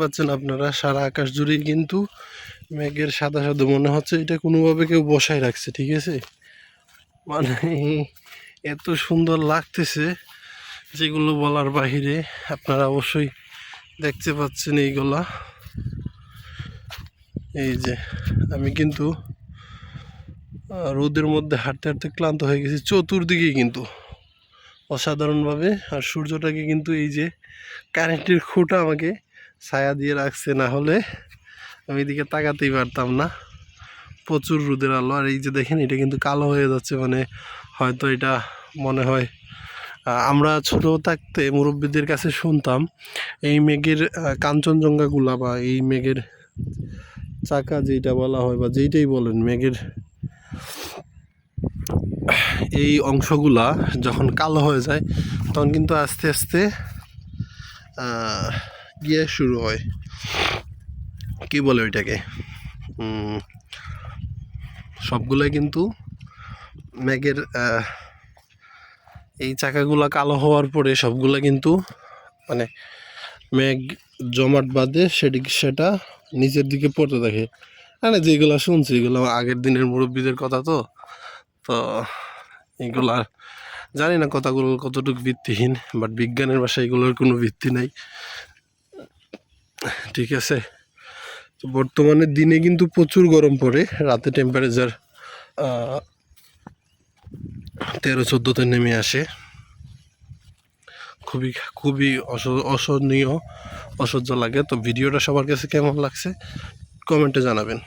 পাচ্ছেন আপনারা, সারা আকাশ জুড়েই কিন্তু মেঘের সাদা সাদা মনে হচ্ছে, এটা কোনোভাবে কেউ বসায় রাখছে, ঠিক আছে? মানে এত সুন্দর লাগতেছে, যেগুলো বলার বাহিরে আপনারা অবশ্যই দেখতে পাচ্ছেন এইগুলা। এই যে, আমি কিন্তু রোদের মধ্যে হাঁটতে হাঁটতে ক্লান্ত হয়ে গেছি, চতুর্দিকে কিন্তু, অসাধারণভাবে। আর সূর্যটাকে কিন্তু এই যে কারেন্টের খুঁটা আমাকে ছায়া দিয়ে রাখছে, না হলে আমি এদিকে তাকাতেই পারতাম না। প্রচুর রোদের আলো, আর এই যে দেখেন, এটা কিন্তু কালো হয়ে যাচ্ছে মানে হয়তো এটা মনে হয় আমরা ছোট থাকতে মুরব্বীদের কাছে শুনতাম, এই মেঘের কাঞ্চনজঙ্ঘাগুলা বা এই মেঘের চাকা যেটা বলা হয় বা যেইটাই বলেন, মেঘের এই অংশগুলা যখন কালো হয়ে যায়, তখন কিন্তু আস্তে আস্তে গিয়ে শুরু হয়। কি বলে ওইটাকে? সবগুলাই কিন্তু আহ, এই চাকাগুলা কালো হওয়ার পরে সবগুলো কিন্তু মানে মেঘ জমাট বাঁধে সেটি সেটা নিচের দিকে পড়তে থাকে। মানে যেগুলো শুনছি এগুলো আগের দিনের মুরব্বীদের কথা তো। তো এগুলা জানি না কথাগুলো কতটুকু ভিত্তিহীন বাট বিজ্ঞানের ভাষায় এগুলোর কোনো ভিত্তি নাই। ঠিক আছে। তো বর্তমানে দিনে কিন্তু প্রচুর গরম পড়ে, রাতে টেম্পারেচার তেরো চোদ্দোতে নেমে আসে। খুবই খুবই অস- অসহনীয়, অসহ্য লাগে। তো ভিডিওটা সবার কাছে কেমন লাগছে? কমেন্টে জানাবেন।